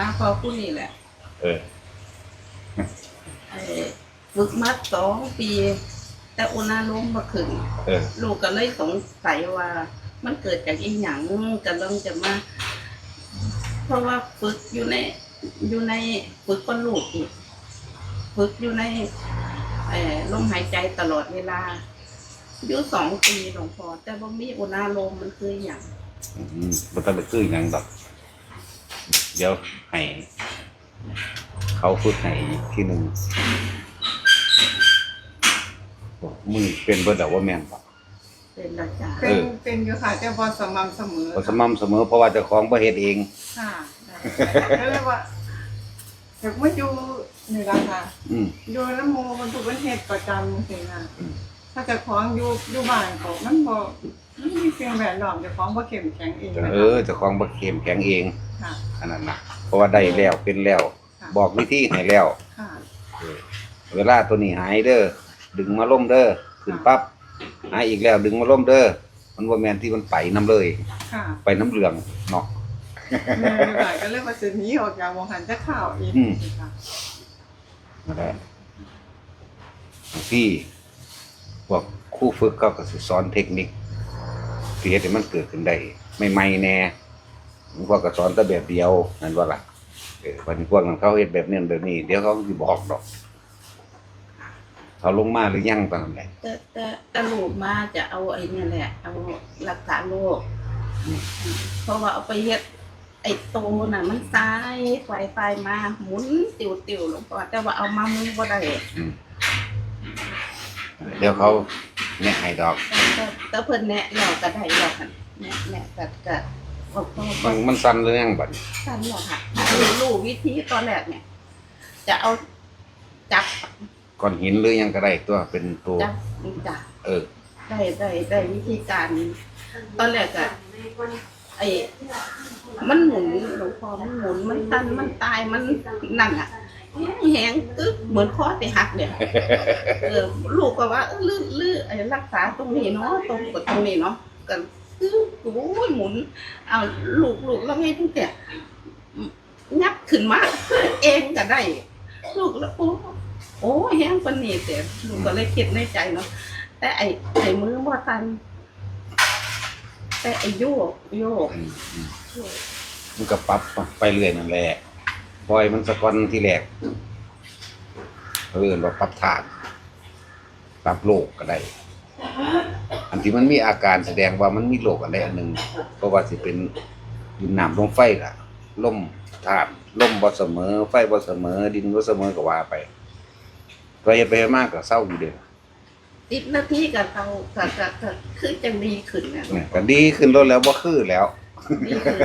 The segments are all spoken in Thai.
มาพอผู้นี่แหละเออเอ่อฝึกมาสองปี แต่อุณาลมณ์บ่ขึ้นเออลูกก็เลยสงสัยว่า มันเกิดจากอีหยังก็ลองจะมา เพราะว่าฝึกอยู่ใน อยู่ในฝึกคนลูกอีกฝึกอยู่ในเอ่อลมหายใจตลอดเวลาอยู่สองปีหลวงพ่อแต่ว่ามีอุณาลมณ์มันคืออย่าง อืมบ่ต้องไปซื้อหยังดอก เดี๋ยวให้เขาฝึกให้อีกทีหนึ่งบอกมึงเป็นเบิดแล้วว่าแม่นปะเป็นราจาเอเป็นอเป็นอยู่ค่ะแต่พอสม่ำเสมอบ่สม่ำเสมอเพราะว่าเจ้าของบ่เฮ็ดเอง ค่ะก็เลยว่าอยากมาอยู่นี่ละค่ะอืมอยู่น้ำโมมันถูกเป็นเหตุประจำจริงๆค่ะอืมถ้าเจะของอยู่อยู่บ้านก็มันบ่มั นมีเพียงแวดล้อมเจะของบ่เข้มแข็งเองนะเอคะ อเจ้าของบ่เข้มแข็งเองค่ะ อันนั้นน่ะเพราะว่าได้แล้วเป็นแล้ว ค่ะบอกวิธีให้แล้ว ค่ะเออเวลาตัวนี้หายเด้อดึงมาล่มเด้อขึ้นปั๊บหายอีกแล้วดึงมาล่มเด้อมันว่าแมนที่มันไปน้ำเลย ค่ะไปน้ำเหลืองเนาะ แม่อยู่บ้านก็เลยว่าสิหนีออกจากวงหันจะข่าวอีกอืม ค่ะนั่นแหละที่พวกครู่ฝึกเขาก็สิสอนเทคนิค ที่เฮ็ดให้มันเกิดขึ้นได้ไม่ไม่ๆแน่พวกก็สอนแต่แบบเดียวนั่นว่าล่ะเออวันนี้พวกนั้นเขาเฮ็ดแบบนี้แบบนี้ เดี๋ยวเขาสิบอกดอก เขาลงมาหรือยังตอนนั้นแหละแต่แต่แต่ลูกมาจะเอาไอ้เนี่ยแหละ เอารักษาโรคอืมเพราะว่าเอาไปเฮ็ดไอ้โตน่ะมันซ้ายไฟไฟมาหมุนติวติวๆหลวงพ่อแต่ว่าเอามามือบ่ได้อืมเดี๋ยวเขา เนี่ยให้ดอกแต่แต่เพิ่นแนะแล้วก็ได้แล้วค่ะแนะแนะก็ก็ก็ก็มัก็นมันสั่นหรือยังบัดสั้นแล้วค่ะรู้วิธีตอนแรกเนี่ย จะเอาจับก้อนหินหรือยังก็ได้ตัวเป็นตัวจับจับเออ ได้ได้ได้วิธีการตอนแรกอะไอ้มันหมุนหลวงพ่อมันหมุนมันตันมันตายมันนั่นอะ แหงตึ๊บเหมือนคอติหักเนี่ยเออลูกก็ว่าเออลื้อลื้อไอ้รักษาตรงนี้เนาะตรงกดตรงนี้เนาะกันตึ๊บโอ้ยหมุนเอาลูกลูกแล้วไงตั้งแต่งับขึ้นมาเองก็ได้ ลูกแล้วโอ้โอ้แห้งปนนี้แต่ลูกก็เลยคิดในใจเนาะแต่ไอ้ไอ้มือบ่ตัน แต่ไอ้โยกโยกมันก็ปรับไปเรื่อยนั่นแหละ ปล่อยมันสะก้อนที่แรกเออว่าปรับฐานปรับโลกก็ได้อันที่มันมีอาการแสดงว่ามันมีโรคอะไรอันหนึ่งเพราะว่าสิเป็นดินน้ำลมไฟล่ะลมธาตุลมบ่เสมอ ไฟบ่เสมอ ดินบ่เสมอก็ว่าไปตัวเฮ็ดไปเฮ็ดมากก็เศร้าอยู่เด้อติดหน้าที่กับเขาก็ก็ก็คือจังดีขึ้นนะเนี่ยก็ดีขึ้นรถแล้วบ่คือแล้ว ดีขึ้น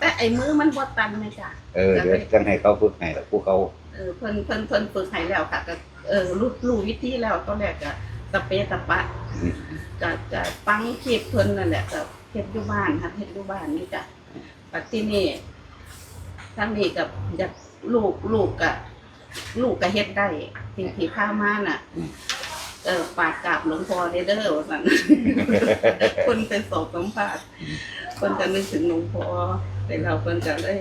แต่ไอ้มือมันบ่ตันไหมจ้ะเออเดี๋ยวจังให้เขาฝึกให้แล้วผู้เขาเออเพิ่นเพิ่นเพิ่นฝึกให้แล้วค่ะก็เออรู้รู้วิธีแล้วตอนแรกก็สเปะสปะอืมก็จะฟังคลิปเพิ่นนั่นแหละก็เฮ็ดอยู่บ้านค่ะเฮ็ดอยู่บ้านนี่จ้ะปัจจุบันนี้ทางนี้กับอยากลูกลูกก็ลูกก็เฮ็ดได้สิ่งที่ข้ามาน่ะ เออปากกราบหลวงพ่อเด้อเด้อว่าซั่น คนเป็นสอบสัมภาษณ์คนจะนึกถึงหลวงพ่อแต่เราคนจะได้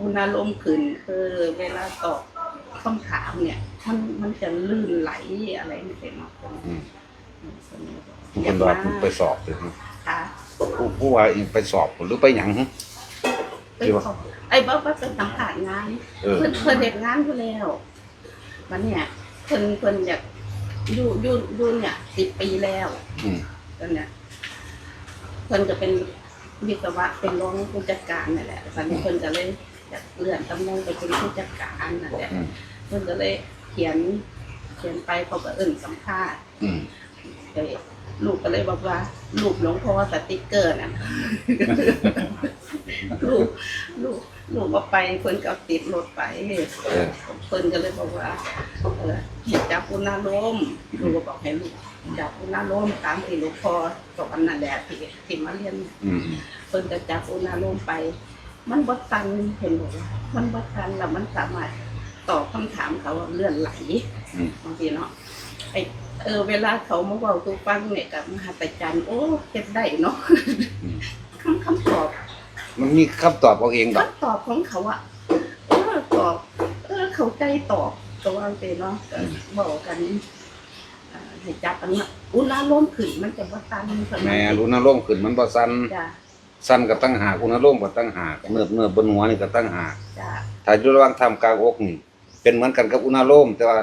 อุณาลมณ์ขึ้นคือเวลาตอบคำถามเนี่ยมันมันจะลื่นไหลอะไรไม่เป็นเนาะอืม สนุกผู้คนว่าผู้ไปสอบเลยค่ะผู้ผู้ว่าอีกไปสอบหรือไปหยัง ไปขอไอ้บ้าบ้าเป็นสัมผัสงาน เออ เพิ่นเพิ่นเด็กงานอยู่แล้วมันเนี่ยเพิ่นเพิ่นอยาก อยู่อยู่อยู่เนี่ยสิบปีแล้วอืมตอนเนี้ยเพิ่นจะเป็นวิศวะเป็นรองผู้จัดการนั่นแหละตอนนี้เพิ่นจะเลยจะเลื่อนตำแหน่งไปเป็นผู้จัดการนั่นแหละอืมเพิ่นก็เลยเขียน เขียนไปเขาก็เอิ่นสัมภาษณ์อืมเอ้ยลูกก็เลยบอกว่าลูกหลวงพ่อสติกเกอร์น่ะ ลูกลูก ลูกเอาไปเพิ่นก็เอาติดรถไปเออ เพิ่นก็เลยบอกว่าเออให้จับอุณาลมณ์ลูกก็บอกให้ลูกจับอุณาลมณ์ตามที่หลวงพ่อสอนนั่นแหละที่ที่มาเรียน อืม เพิ่นจะจับอุณาลมณ์ไป มันบ่ตันเห็นบอกว่ามันบ่ตันแล้วมันสามารถตอบคำถามเขาว่าเลื่อนไหลอืม บางทีเนาะไอเออเวลาเขามาบอกตูฟังเนี่ยกับมหัศจรรย์โอ้เฮ็ดได้เนาะอืมคำคำตอบ มันมีคำตอบเอาเองดอกคำตอบของเขาอะโอ้ตอบ เออ เข้าใจตอบตัวอังเตเนาะก็บอกกันอ่าให้จับกันว่าอุณหภูมิขึ้นมันจะบ่ตันเพิ่นแม่รุนโรงขึ้นมันบ่สั่นจ้ะสั่นก็ตั้งหากอุณหโรงก็ตั้งหากเนื้อเนื้อบนหัวนี่ก็ตั้งหากจ้ะถ้าอยู่ระหว่างทำกลางอกนี่เป็นเหมือนกันกับอุณหโรงแต่ว่า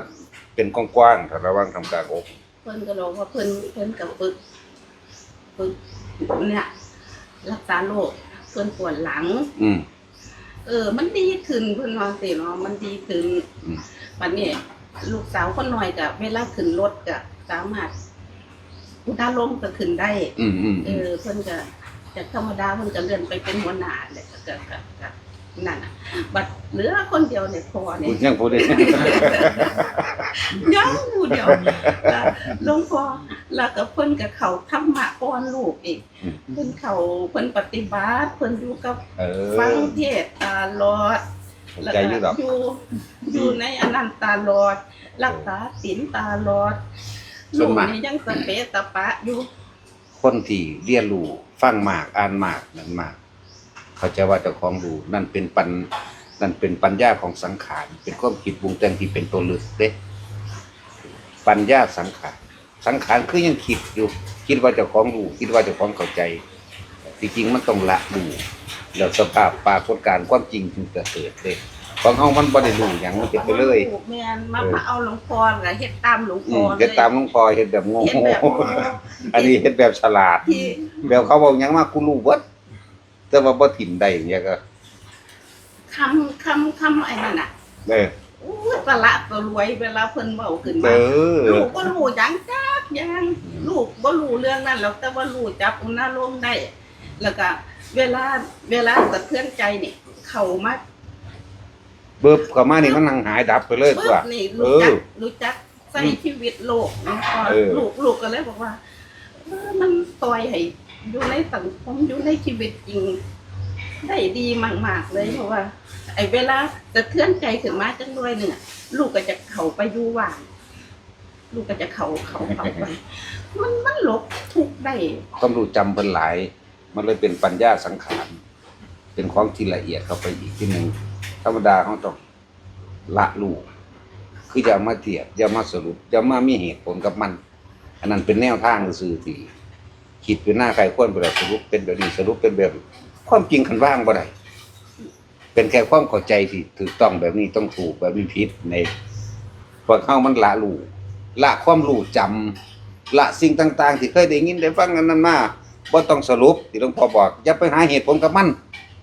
เป็นกว้างๆถ้าระหว่างทำกลางอก เพิ่นก็บอกว่าเพิ่นเพิ่นก็ฝึกฝึกเนี่ยรักษาโรค เพิ่นปวดหลัง อืม เออ มันดีขึ้นเพิ่นว่าสิเนาะมันดีขึ้นอืมวันนี้ลูกสาวคนน้อยก็เวลาขึ้นรถก็สามารถอุณหภูมิก็ขึ้นได้ อืมอืมเออเพิ่นก็จากธรรมดาเพิ่นก็เลื่อนไปเป็นหัวหน้าเลยก็ก็ก็ก็ นั่นน่ะบัดเหลือคนเดียวเนี่ยพอเนี่พูยดยังพูดได้ ยังผู้เดียวก็หลวงพ่อแล้วก็เพิ่นก็เข้าธรรมะป้อนลูกอีก อืม เพิ่นเข้าเพิ่นปฏิบัติเพิ่นอยู่กับเออฟังเทศน์ตลอดเข้าแล้วใจก็อยู่ดอกอยู่อยู่ในอนันตตลอด รักษาศีลตลอดส่ลูวนกมาก นี่ยังสเปะสปะอยู่คนที่เรียนรู้ฟังมากอ่านมากนั่นมาก เขาใจะว่าเจ้าของรู้นั่นเป็นปัญนั่นเป็นปัญญาของสังขาร เป็นความคิดปรุงแต่งที่เป็นตัวลึกเด้ปัญญาสังขาร สังขารคือยังคิดอยู่ คิดว่าเจ้าของรู้คิดว่าเจ้าของเข้าใจที่จริงมันต้องละรู้แล้วสภาพปรากฏการณ์ความจริงจึงจะเกิดเด้ของเฮามันบ่ได้รู้หยังมันเก็บไปเลยลูกแม่นมาเออมาเอาหลวงพ่อก็เฮ็ดตามหลวงอืพ่อมเลยเฮ็ดตามหลวงพ่อเฮ็ดแบบงงเฮ็ดแบบโง่อันนี้เฮ็ดแบบฉลาดที่แบบเขาบอกหยังมากูรู้เบิด แต่ว่าบ่ถิ่มได้อย่างเงี้ยก็คำคำคำไอ้นั่นน่ะเอออู้ตะละตะรวยเวลาเพิ่นเว้าขึ้นเอมา อลูกบ่รู้หยังจักหยังลูกบ่รู้เรื่องนั้นหรอกแต่ว่ารู้จับอุณหภูมิได้ แล้วก็เวลาเวลาสะเทือนใจนี่เข้ามาเบิบเข้ามานี่มันนั่งหายดับไปเลยปึ๊ตัว บนี่เอรู้จัอกรู้จักใส่ชีวิตโลกนะพอเออ ลูกลูกก็เลยบอกว่าเออมันต่อยให้ อยู่ในสังคมอยู่ในชีวิตจริง ได้ดีมาก ๆ เลยเพราะว่า ไอ้เวลาจะเทือนใจขึ้นมาจังด้วยเนี่ย ลูกก็จะเข้าไปอยู่ว่างลูกก็จะเข้าเข้าเข้าไป มันมันหลบทุกข์ได้ต้องรู้จำเพิ่นหลาย มันเลยเป็นปัญญาสังขาร เป็นของที่ละเอียดเข้าไปอีกที่หนึ่งธรรมดาเขาต้องละรู้คืออย่ามาเทียบอย่ามาสรุปอย่ามามีเหตุผลกับมัน อันนั้นเป็นแนวทางซื่อที่ คิดเป็นหน้าใครควรบ่ได้สรุปเป็นแบบนี้สรุปเป็นแบบความจริงคันว่างบ่ได้เป็นแค่ความเข้าใจที่ถูกต้องแบบนี้ต้องถูกแบบนี้ผิดในพวกเข้ามันละรู้ละความรู้จำละสิ่งต่าง ๆ ที่เคยได้ยินได้ฟังกันนั้นมาบ่ต้องสรุปที่หลวงพ่อบอกอย่าไปหาเหตุผลกับมัน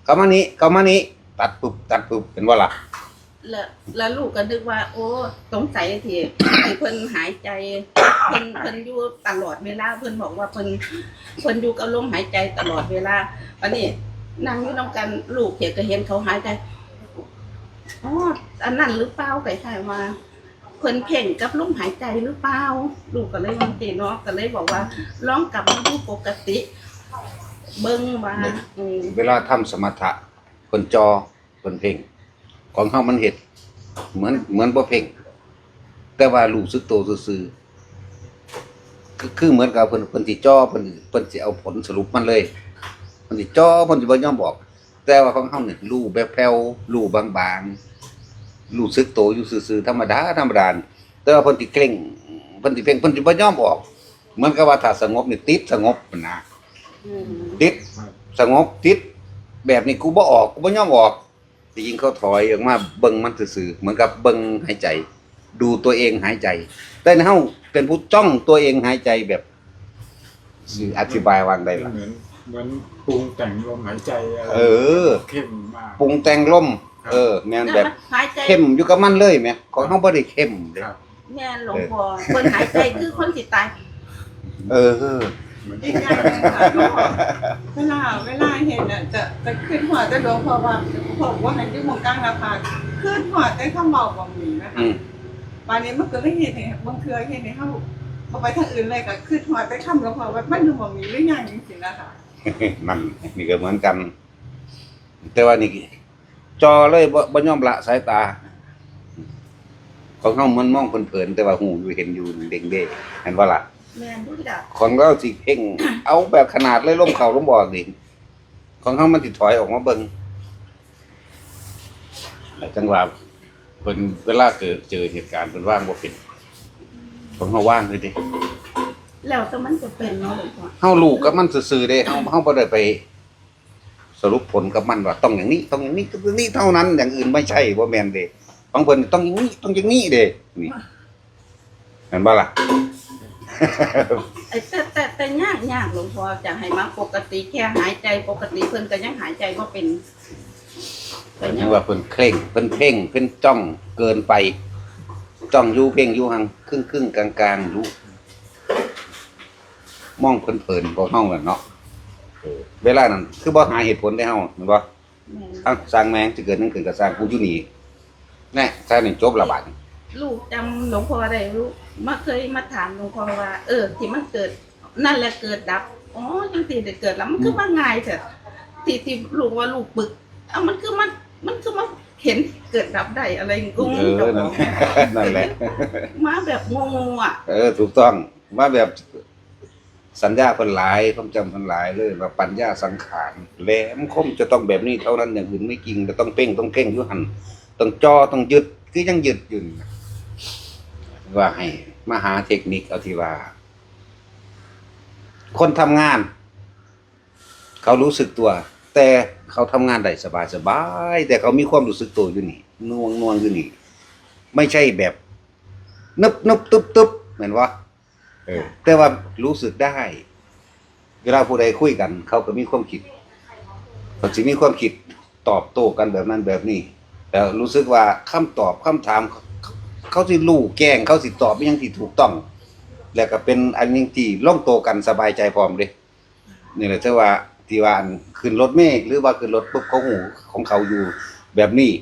เข้ามานี้เข้ามานี้ ตัดปุ๊บตัดปุ๊บเป็นว่าล่ะ แล้วแล้วลูกก็นึกว่า โอ้สงสัยที่เพิ่นหายใจเพิ่นเพิ่นอยู่ตลอดเวลาเพิ่นบอกว่าเพิ่นเพิ่นอยู่กับลมหายใจตลอดเวลาวันนี้นั่งอยู่นำกันลูกเห็นก็เห็นเขาหายใจอ๋ออันนั้นหรือเปล่าไก่ใช่ว่าเพิ่นเพ่งกับลมหายใจหรือเปล่าลูกก็เลยวันตีเนาะก็เลยบอกว่าลองกลับมาดูปกติ เบิ่งว่าเวลาทำสมถะเพิ่นจอเพิ่นเพ่ง ของเฮามันเฮ็ด เหมือนเหมือนบ่เพ่ง แต่ว่ารู้สึกโตวซื่อๆคือคือเหมือนกับเพิ่นเพิ่นสิจอเพิ่นเพิ่นสิเอาผลสรุปมันเลยเพิ่นสิจอเพิ่นสิบ่ยอมบอก แต่ว่าของเฮานี่รู้แบบแผ่วรู้บางๆรู้สึกโตวอยู่ซื่อๆธรรมดาธรรมดาแต่ว่าเพิ่นสิเกร็งเพิ่นสิเพ่งเพิ่นสิบ่ยอมบอกเหมือนกับว่าถ้าสงบนี่ติดสงบนะอืมติดสงบติดแบบนี้กูบ่ออกกูบ่ยอมออก จริงๆเขาถอยออกมาเบิ่งมันซื่อๆเหมือนกับเบิ่งหายใจ ดูตัวเองหายใจ แต่เฮาเป็นผู้จ้องตัวเองหายใจแบบสิอธิบายวางได้ล่ะ เหมือนเหมือนปรุงแต่งลมหายใจอะไรเออ เข้มมาก ปรุงแต่งลมเออ แม่นแบบหายใจเข้มอยู่กับมันเลยแหมของเฮาบ่ได้เข้มเด้ครับ แม่นหลวงพ่อคนหายใจคือคนสิตาย เออเหมื อนอีกอย่างหนึงค่ะหลวงพ่อเวลาเวลาเห็นน่ะจะจะขึ้นหัวจะหลวงพ่อว่าบอกว่าให้อยู่หมองกลางหน้าผากขึ้นหัวได้ข้าเมาบ่มีนะคะอืมวันนี้มันก็เลยเห็นเนี่ยบางเทื่อเห็นในเฮาเอาไปทางอื่นเลยก็ขึ้นหัวได้คำหลวงพ่อว่ามันอยู่บ่มีหรือยังจริงๆนะคะนั่นนี่ก็เหมือนกัน แต่ว่านี่จอเลยบ่บ่ยอมละสายตาของเฮามันมองเผินๆแต่ว่าหูอยู่เห็นอยู่เด้งๆเห็นว่าล่ะ แม่นทุกอย่างของเราสิเพ่ง เอาแบบขนาดเลยล่มเข่าล่มบ่อดิของเขามันสิถอยออกมาเบิ่งแล้วจังหวะเพิ่นเวลาเกิดเจอเหตุการณ์เพิ่นว่างบ่เป็นเพิ่นเฮาว่างเลยเด้แล้วแต่มันจะเป็นเนาะหลวงพ่อเฮาลูกกับมันซื่อๆเด้เฮาเฮาบ่ได้ไป สรุปผลกับมันว่าต้องอย่างนี้ ต้องอย่างนี้ต้องอย่างนี้เท่านั้น อย่างอื่นไม่ใช่บ่แม่นเด้บางเพิ่นต้องอย่างนี้ต้องอย่างนี้เด้นี่เห็นบ่ล่ะ ไอ้แต่แต่แต่ยากยากหลวงพ่อจะให้มาปกติแค่หายใจปกติเพิ่นก็ยังหายใจบ่เป็นแต่ยังว่าเพิ่นเคร่งเพิ่นเพ่งเพิ่นจ้องเกินไป จ้องอยู่เพ่งอยู่ห่างครึ่งครึ่งๆกลางกลางๆอยู่มองเพิ่นเผินๆบ่เฮาน่ะเนาะเออเวลานั้นคือบ่หาเหตุผลได้เฮาแม่นบ่แม่นอ้าวสร้างแมงสิเกิดหยังขึ้นก็สร้างกูอยู่นี่แน่ถ้านี่จบละบาดนี้ ลูกจำหลวงพ่อได้ลูกมาเคยมาถามหลวงพ่อว่า เออ ที่มันเกิดนั่นแหละเกิดดับอ๋อยังตีได้เกิดแล้วมันคือว่าง่ายเถอะที่ที่ลูกว่าลูกปึกเอ้ามันคือมันมันคือมันเห็นเกิดดับได้อะไรกุ้งเออนั่นนั่นแหละ มาแบบงงๆอะ เออ ถูกต้องว่าแบบสัญญาเพิ่นหลายความจำเพิ่นหลายเลยว่าปัญญาสังขารแหลมคมจะต้องแบบนี้เท่านั้นอย่างอื่นไม่จริงจะต้องเพ่งต้องเพ่งอยู่หั่นต้องจ่อต้องยึดคือยังยึดอยู่นี่ ว่าให้มาหาเทคนิคเอาที่ว่า คนทำงาน เขารู้สึกตัว แต่เขาทำงานได้สบายสบายๆแต่เขามีความรู้สึกตัวอยู่นี่นวงนวงอยู่นี่ ไม่ใช่แบบนึบนึบตึบตึบเหมือนว่าเออแต่ว่ารู้สึกได้ เวลาผู้ใดคุยกัน เขาก็มีความคิดเขาสิมีความคิดตอบโต้กันแบบนั้นแบบนี้แต่รู้สึกว่าคำตอบคำถาม เขาสิรู้แกล้งเขาสิตอบอหยังที่ถูกต้อง แล้วก็เป็นอันหนึงที่ล่องโตกันสบายใจพร้อมเด้นี่แหละที่ว่าที่ว่าอันขึ้นรถเมฆหรือว่าขึ้นรถปุ๊บเขาหูของเขาอยู่แบบนี้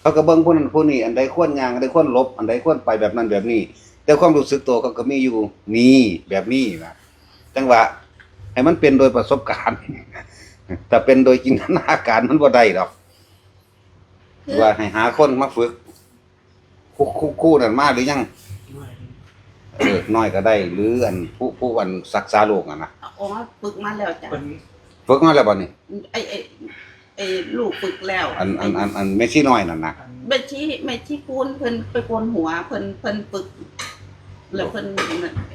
เขาก็เบิ่งผู้นั้นผู้นี้อันใดควรยางอันใดควรลบ อันใดควรไปแบบนั้นแบบนี้ แต่ความรู้สึกตัวเขาก็มีอยู่นี่แบบนี้นะจังหวะให้มันเป็นโดยประสบการณ์ แต่เป็นโดยจินตนาการมันบ่ได้ดอก ว่าให้หาคนมาฝึก คู่คู่คู่นั่นมาหรือยังเออน้อยก็ได้ หรืออันผู้ผู้อันศึกษาโลกอะนะอ๋อฝึกมาแล้วจ้ะเป็นฝึกมาแล้วบ่นี่ไอ้ไอ้ไอ้ลูกฝึกแล้ว อันอันอันอันไม่ชี้น้อยนั่นนะเมชี้เมชี้ปูนเพิ่นไปโกนหัวเพิ่นเพิ่นฝึกแล้วเพิ่น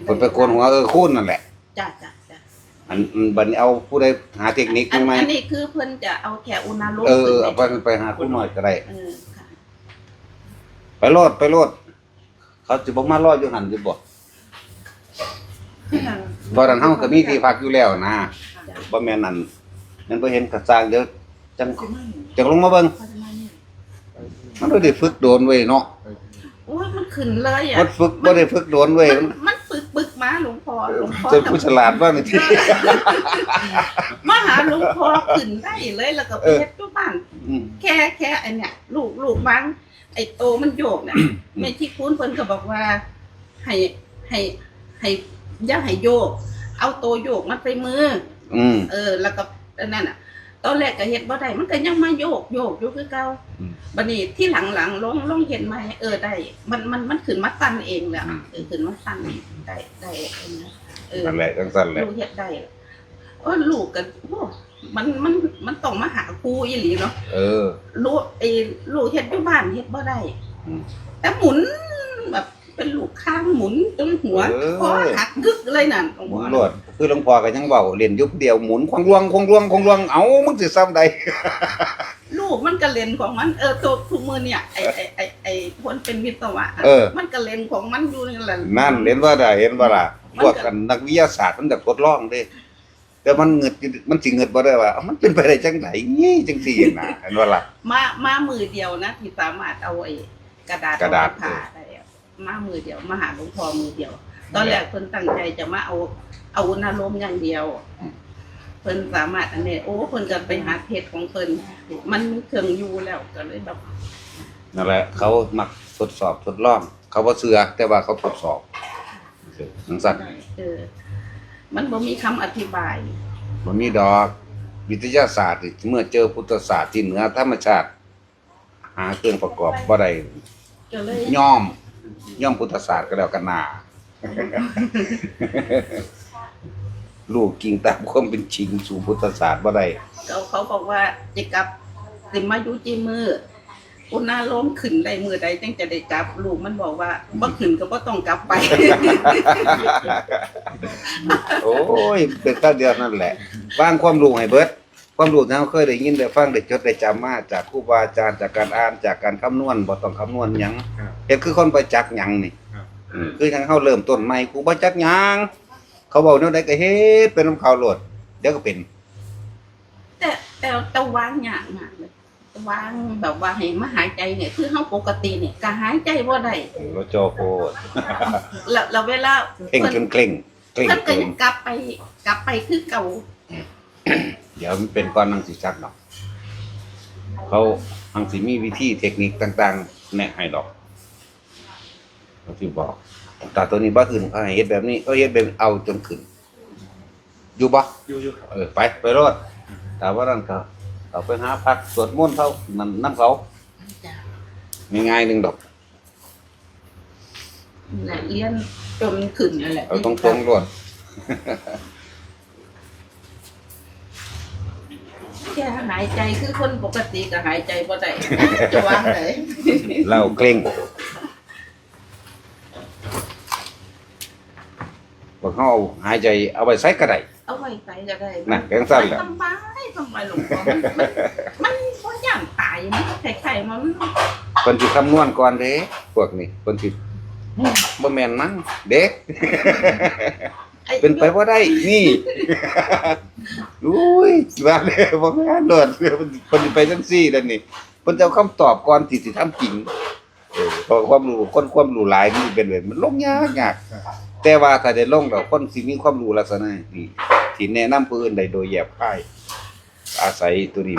เพิ่นไปโกนหัวเออคูนนั่นแหละจ้ะจ้ะจ้ะอันอันบัดนี้เอาผู้ใดหาเทคนิคอันใหม่อันนี้คือเพิ่นจะเอาแค่อุณาโลมเออเออขึ้เอานไปไปหาคุณหน่อยก็ได้เออค่ะ ไปโลดไปโลดเขาสิบ่มารออยู่หันอยู่บ่เพราะนั้นเฮาก็มีที่พักอยู่แล้วนะบ่แม่นนั่นนั่นบ่เห็นกระสร้างเดี๋ยวจังจังลงมาเบิ่งมันบ่ได้ฝึกโดนเว้ยเนาะโอ้ยมันขึ้นเลยอะมันฝึกบ่ได้ฝึกโดนเว้ยมันมันฝึกปึกมาหลวงพ่อหลวงพ่อจะผู้ฉลาดว่านี่ที่มาหาหลวงพ่อขึ้นได้เลยแล้วก็ไปเออเฮ็ดทุกบ้านอืมแค่แค่ไอ้เนี่ยลูกลูกบางไอ้โตมันโยกเนี่ยแม่ที่คุ้นเพิ่นก็บอกว่า ให้ให้ให้อย่าให้โยก เอาโตโยกมันไปมือ อืม เออ แล้วก็อันนั่นน่ะ ตอนแรกก็เฮ็ดบ่ได้มันก็ยังมาโยกโยกอยู่คือเก่าอืมบัดนี้ที่หลังๆลงลงเห็นไหมเออได้ มันมันมันขึ้นมาตั้นเองแหละอืม เออขึ้นมาตั้นได้ได้เองนะเออ นั่นแหละจังซั่นแหละ ลูกเฮ็ดได้โอ้ลูกก็โอ้ มันมันมันต้องมาหาครูอีหลีเนาะเออ ลูกไอ้ลูกเฮ็ดอยู่บ้านเฮ็ดบ่ได้อืม แต่หมุนแบบเป็นลูกข้างหมุนจนหัวเออ คอหักกึกเลยนั่นของหมุหันวโลดคือหลวงพ่อก็ยังเว้าเรียนอยุบเดียวหมุนควงลวงควงลวงควงลวงเอ้ามึงสิซ้ำใด ลูกมันก็เล่นของมันเออตัวทุกมือเนี่ยไอ้ไอ้ไอ้ไอ้คนเป็นวิศวะะเออ มันก็เล่นของมันอยู่นี่แหละ นั่นเห็นว่าได้เห็นว่าล่ะมันก็พวกกันนักวิทยาศาสตร์มันก็ทดลองเด้ แต่มันเงิดมันสิเงิดบ่ได้ว่าเอ้ามันเป็นไปได้จังไดงี้จังซี่น่ะเห็นว่าล่ะมามามือเดียวนะที่สามารถเอาไอ้กระดาษกระดาษเอไปผ่าได้อะมามือเดียวมาหาหลวงพ่อมือเดียว ตอนแรกเพิ่นตั้งใจจะมาเอาเอาอุณาโลมอย่างเดียวเพิ่นสามารถอันนี้โอ้เพิ่นก็ไปหาเพจของเพิ่นมันมีเครื่องอยู่แล้วก็เลยแบบนั่นแหละเขามักทดสอบทดลองเขาบ่เชื่อแต่ว่าเขาทดสอบจังซั่นเออ มันบ่มีคำอธิบายบ่มีดอก วิทยาศาสตร์นี่เมื่อเจอพุทธศาสตร์ที่เหนือธรรมชาติ หาเครื่องประกอบบ่ได้ก็เลยย่อม ย่อมพุทธศาสตร์ก็แล้วกันนา ลูกกิ่งตามความเป็นจริงสู่พุทธศาสตร์บ่ได้ เขาเขาบอกว่าจะกลับสิมาอยู่จีมือ อุณาลมขึ้นได้มือใดจังจะได้กลับ ลูกมันบอกว่าบ่ขึ้นก็บ่ต้องกลับไป โอ้ยเป็นตั้งเดียวนั่นแหละวางความรู้ให้เบิดความรู้ที่เราเคยได้ยินได้ฟังได้จดได้จำมาจากครูบาอาจารย์จากการอ่านจากการคำนวณบ่ต้องคำนวณหยังครับเฮ็ดคือคนไปจักหยังนี่ครับ อืมคือทางเฮาเริ่มต้นใหม่กูบ่จักหยังเขาบอกแนวใดก็เฮ็ดเป็นนำเขาโลดเดี๋ยวก็เป็น แต่แต่แต่วางยากมากเลย วางแบบว่าให้มาหายใจเนี่ยคือเฮาปกติเนี่ยก็หายใจบ่ได้รถจอโคตรแล้วแล้วเวลาเข่งเพิ่นจนเกร็งเกร็งเพิ่นก็เกร็งยังกลับไปกลับไปคือเก่าเดี๋ยวมันเป็นก้อนนังสิจักดอกเขาทังสิมีวิธีเทคนิคต่าง ๆ แนะให้ดอกเขาที่บอกตาตัวนี้บ่ขึ้นเอาให้เฮ็ดแบบนี้ก็เฮ็ดแบบเอาจนขึ้น อยู่บ่อยู่อยู่ครับ เออไปไปรอดแต่ว่านั่นก็ เอาไปหาพักสวดมนต์เขานั่นน้ำเขาง่ายๆหนึงดอกนั่นแหละเรียนจนขึ้นนั่นแหละเอาตรงๆรวดแค่หายใจคือคนปกติก็หายใจบ่ได้จะวางไหนเราเกร็งบอกเขาเอาหายใจเอาไปใส่กระไดเอาไว้ใส่ก็ได้น่ะแกงสั้นแหละทำไมทำ ไมหลวงพ่อมันมันมันบ่ย่างตายมันไข่ๆมันคนที่คำนวณก่อนเด้พวกนี้คนที่บ่แม่นมั้งเด็กไอ้เป็นไปบ่ได้นี่อุ้ยว่าเลยบ่แม่นโดดเพิ่นสิไปจังซี่นั่นนี่เพิ่นจะเอาคำตอบก่อนที่สิทำจริงเออเพราะความรู้คนความรู้หลายมันเป็นแบบมันลงยากยากแต่ว่าถ้าได้ลงแล้วคนสิมีความรู้ลักษณะนี้ที่แนะนำผู้อื่นได้โดยแยบคาย Asaí, Turimán.